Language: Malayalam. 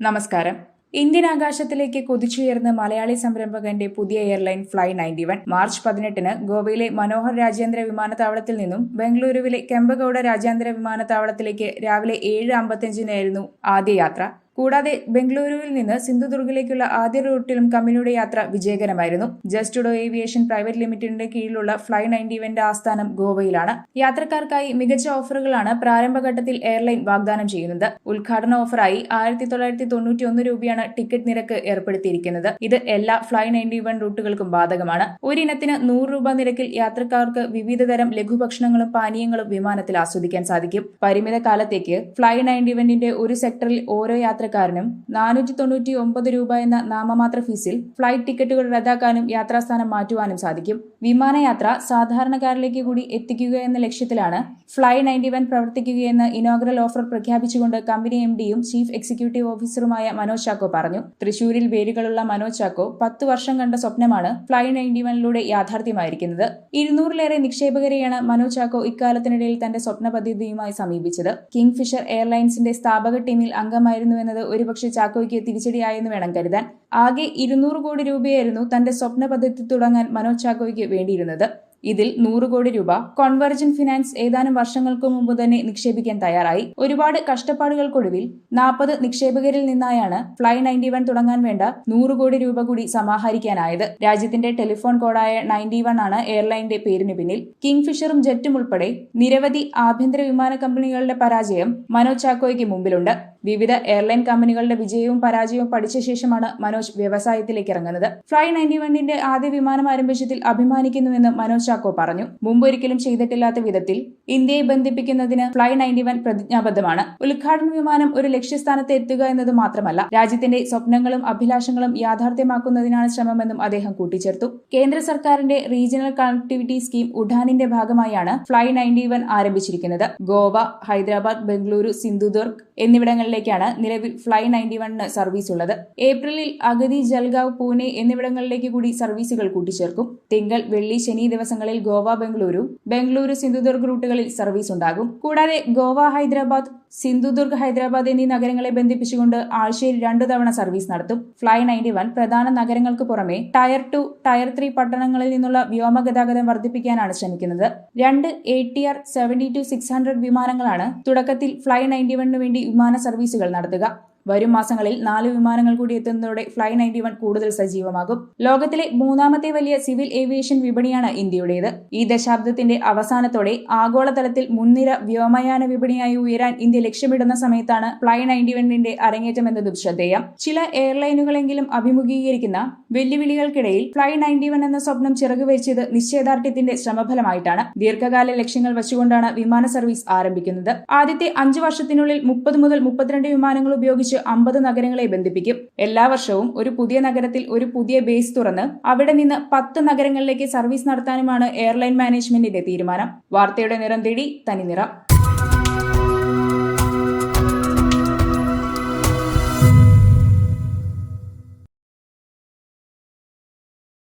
നമസ്കാരം. ഇന്ത്യൻ ആകാശത്തിലേക്ക് കുതിച്ചുയർന്ന് മലയാളി സംരംഭകന്റെ പുതിയ airline fly ninety one March പതിനെട്ടിന് ഗോവയിലെ മനോഹർ രാജ്യാന്തര വിമാനത്താവളത്തിൽ നിന്നും ബംഗളൂരുവിലെ കെമ്പഗൌഡ രാജ്യാന്തര വിമാനത്താവളത്തിലേക്ക് രാവിലെ ഏഴ് അമ്പത്തിയഞ്ചിനായിരുന്നു ആദ്യ യാത്ര. കൂടാതെ ബംഗളൂരുവിൽ നിന്ന് സിന്ധുദുർഗിലേക്കുള്ള ആദ്യ റൂട്ടിലും കമ്പനിയുടെ യാത്ര വിജയകരമായിരുന്നു. ജസ്റ്റുഡോ ഏവിയേഷൻ പ്രൈവറ്റ് ലിമിറ്റഡിന്റെ കീഴിലുള്ള ഫ്ലൈ നയന്റി ഇവന്റ് ആസ്ഥാനം ഗോവയിലാണ്. യാത്രക്കാർക്കായി മികച്ച ഓഫറുകളാണ് പ്രാരംഭഘട്ടത്തിൽ എയർലൈൻ വാഗ്ദാനം ചെയ്യുന്നത്. ഉദ്ഘാടന ഓഫറായി ആയിരത്തി തൊള്ളായിരത്തി തൊണ്ണൂറ്റി ഒന്ന് രൂപയാണ് ടിക്കറ്റ് നിരക്ക് ഏർപ്പെടുത്തിയിരിക്കുന്നത്. ഇത് എല്ലാ ഫ്ലൈ നയന്റി വൺ റൂട്ടുകൾക്കും ബാധകമാണ്. ഒരിനത്തിന് നൂറ് രൂപ നിരക്കിൽ യാത്രക്കാർക്ക് വിവിധതരം ലഘുഭക്ഷണങ്ങളും പാനീയങ്ങളും വിമാനത്തിൽ ആസ്വദിക്കാൻ സാധിക്കും. പരിമിത കാലത്തേക്ക് ഫ്ലൈ നയന്റി വണ്ണിന്റെ ഒരു സെക്ടറിൽ ഓരോ യാത്രക്കാരനും നാനൂറ്റി തൊണ്ണൂറ്റി ഒമ്പത് രൂപ എന്ന നാമമാത്ര ഫീസിൽ ഫ്ലൈറ്റ് ടിക്കറ്റുകൾ റദ്ദാക്കാനും യാത്രാസ്ഥാനം മാറ്റുവാനും സാധിക്കും. വിമാനയാത്ര സാധാരണക്കാരിലേക്ക് കൂടി എത്തിക്കുക എന്ന ലക്ഷ്യത്തിലാണ് ഫ്ലൈ നയന്റി വൺ പ്രവർത്തിക്കുകയെന്ന് ഇനോഗ്രൽ ഓഫർ പ്രഖ്യാപിച്ചുകൊണ്ട് കമ്പനി എം ഡിയും ചീഫ് എക്സിക്യൂട്ടീവ് ഓഫീസറുമായ മനോജ് ചാക്കോ പറഞ്ഞു. തൃശൂരിൽ വേരുകളുള്ള മനോജ് ചാക്കോ പത്ത് വർഷം കണ്ട സ്വപ്നമാണ് ഫ്ലൈ നയന്റി വണിലൂടെ യാഥാർത്ഥ്യമായിരിക്കുന്നത്. ഇരുന്നൂറിലേറെ നിക്ഷേപകരെയാണ് മനോജ് ചാക്കോ ഇക്കാലത്തിനിടയിൽ തന്റെ സ്വപ്ന പദ്ധതിയുമായി സമീപിച്ചത്. കിങ് ഫിഷർ എയർലൈൻസിന്റെ സ്ഥാപക ടീമിൽ അംഗമായിരുന്നു എന്നത് ഒരുപക്ഷെ ചാക്കോയ്ക്ക് തിരിച്ചടിയായെന്ന് വേണം കരുതാൻ. ആകെ ഇരുന്നൂറ് കോടി രൂപയായിരുന്നു തന്റെ സ്വപ്ന പദ്ധതി തുടങ്ങാൻ മനോജ് ചാക്കോയ്ക്ക് വേണ്ടിയിരുന്നത്. ഇതിൽ നൂറ് കോടി രൂപ കോൺവെർജൻ ഫിനാൻസ് ഏതാനും വർഷങ്ങൾക്ക് മുമ്പ് തന്നെ നിക്ഷേപിക്കാൻ തയ്യാറായി. ഒരുപാട് കഷ്ടപ്പാടുകൾക്കൊടുവിൽ നാൽപ്പത് നിക്ഷേപകരിൽ നിന്നായാണ് ഫ്ലൈ നയന്റി വൺ തുടങ്ങാൻ വേണ്ട നൂറ് കോടി രൂപ കൂടി സമാഹരിക്കാനായത്. രാജ്യത്തിന്റെ ടെലിഫോൺ കോഡായ നയന്റി വൺ ആണ് എയർലൈനിന്റെ പേരിന് പിന്നിൽ. കിങ് ഫിഷറും ജെറ്റും ഉൾപ്പെടെ നിരവധി ആഭ്യന്തര വിമാന കമ്പനികളുടെ പരാജയം മനോജ് ചാക്കോയ്ക്ക് മുമ്പിലുണ്ട്. വിവിധ എയർലൈൻ കമ്പനികളുടെ വിജയവും പരാജയവും പഠിച്ച ശേഷമാണ് മനോജ് വ്യവസായത്തിലേക്ക് ഇറങ്ങുന്നത്. ഫ്ലൈ നയന്റി വണ്ണിന്റെ ആദ്യ വിമാനം ആരംഭിച്ചതിൽ അഭിമാനിക്കുന്നുവെന്ന് മനോജ് ചാക്കോ പറഞ്ഞു. മുമ്പ് ഒരിക്കലും ചെയ്തിട്ടില്ലാത്ത വിധത്തിൽ ഇന്ത്യയെ ബന്ധിപ്പിക്കുന്നതിന് ഫ്ലൈ നയന്റി വൺ പ്രതിജ്ഞാബദ്ധമാണ്. ഉദ്ഘാടന വിമാനം ഒരു ലക്ഷ്യസ്ഥാനത്ത് എത്തുക എന്നത് മാത്രമല്ല രാജ്യത്തിന്റെ സ്വപ്നങ്ങളും അഭിലാഷങ്ങളും യാഥാർത്ഥ്യമാക്കുന്നതിനാണ് ശ്രമമെന്നും അദ്ദേഹം കൂട്ടിച്ചേർത്തു. കേന്ദ്ര സർക്കാരിന്റെ റീജിയണൽ കണക്ടിവിറ്റി സ്കീം ഉഡാനിന്റെ ഭാഗമായാണ് ഫ്ലൈ നയന്റി വൺ ആരംഭിച്ചിരിക്കുന്നത്. ഗോവ ഹൈദരാബാദ് ബംഗളൂരു സിന്ധുദുർഗ് എന്നിവിടങ്ങളിലേക്കാണ് നിലവിൽ ഫ്ലൈ നയന്റി വണ്ണിന് സർവീസ് ഉള്ളത് ഏപ്രിലിൽ അഗതി ജൽഗാവ് പൂനെ എന്നിവിടങ്ങളിലേക്ക് കൂടി സർവീസുകൾ കൂട്ടിച്ചേർക്കും. തിങ്കൾ വെള്ളി ശനി ദിവസങ്ങളിൽ ഗോവ ബംഗളൂരു ബംഗളൂരു സിന്ധുദുർഗ് റൂട്ടുകളിൽ സർവീസ് ഉണ്ടാകും കൂടാതെ ഗോവ ഹൈദരാബാദ് സിന്ധുദുർഗ് ഹൈദരാബാദ് എന്നീ നഗരങ്ങളെ ബന്ധിപ്പിച്ചുകൊണ്ട് ആഴ്ചയിൽ രണ്ടു തവണ സർവീസ് നടത്തും. ഫ്ലൈ നയന്റി വൺ പ്രധാന നഗരങ്ങൾക്ക് പുറമെ ടയർ ടു ടയർ ത്രീ പട്ടണങ്ങളിൽ നിന്നുള്ള വ്യോമ ഗതാഗതം വർദ്ധിപ്പിക്കാനാണ് ശ്രമിക്കുന്നത്. രണ്ട് A T R seventy two six hundred വിമാനങ്ങളാണ് തുടക്കത്തിൽ ഫ്ലൈ നയന്റി വണ്ണിന് വേണ്ടി വിമാന സർവീസുകൾ നടത്തുക. വരും മാസങ്ങളിൽ നാല് വിമാനങ്ങൾ കൂടി എത്തുന്നതോടെ ഫ്ലൈ നയന്റി വൺ കൂടുതൽ സജീവമാകും. ലോകത്തിലെ മൂന്നാമത്തെ വലിയ സിവിൽ ഏവിയേഷൻ വിപണിയാണ് ഇന്ത്യയുടേത്. ഈ ദശാബ്ദത്തിന്റെ അവസാനത്തോടെ ആഗോളതലത്തിൽ മുൻനിര വ്യോമയാന വിപണിയായി ഉയരാൻ ഇന്ത്യ ലക്ഷ്യമിടുന്ന സമയത്താണ് ഫ്ലൈ നയന്റി വണ്ണിന്റെ അരങ്ങേറ്റം എന്നതും ശ്രദ്ധേയം. ചില എയർലൈനുകളെങ്കിലും അഭിമുഖീകരിക്കുന്ന വെല്ലുവിളികൾക്കിടയിൽ ഫ്ലൈ നയന്റി വൺ എന്ന സ്വപ്നം ചിറകുവരിച്ചത് നിശ്ചയദാർഢ്യത്തിന്റെ ശ്രമഫലമായിട്ടാണ്. ദീർഘകാല ലക്ഷ്യങ്ങൾ വച്ചുകൊണ്ടാണ് വിമാന സർവീസ് ആരംഭിക്കുന്നത്. ആദ്യത്തെ അഞ്ചു വർഷത്തിനുള്ളിൽ മുപ്പത് മുതൽ മുപ്പത്തിരണ്ട് വിമാനങ്ങൾ ഉപയോഗിച്ച് അമ്പത് നഗരങ്ങളെ ബന്ധിപ്പിക്കും. എല്ലാ വർഷവും ഒരു പുതിയ നഗരത്തിൽ ഒരു പുതിയ ബേസ് തുറന്ന് അവിടെ നിന്ന് പത്ത് നഗരങ്ങളിലേക്ക് സർവീസ് നടത്താനുമാണ് എയർലൈൻ മാനേജ്മെന്റിന്റെ തീരുമാനം. വാർത്തയുടെ നിറം തേടി തനി നിറം.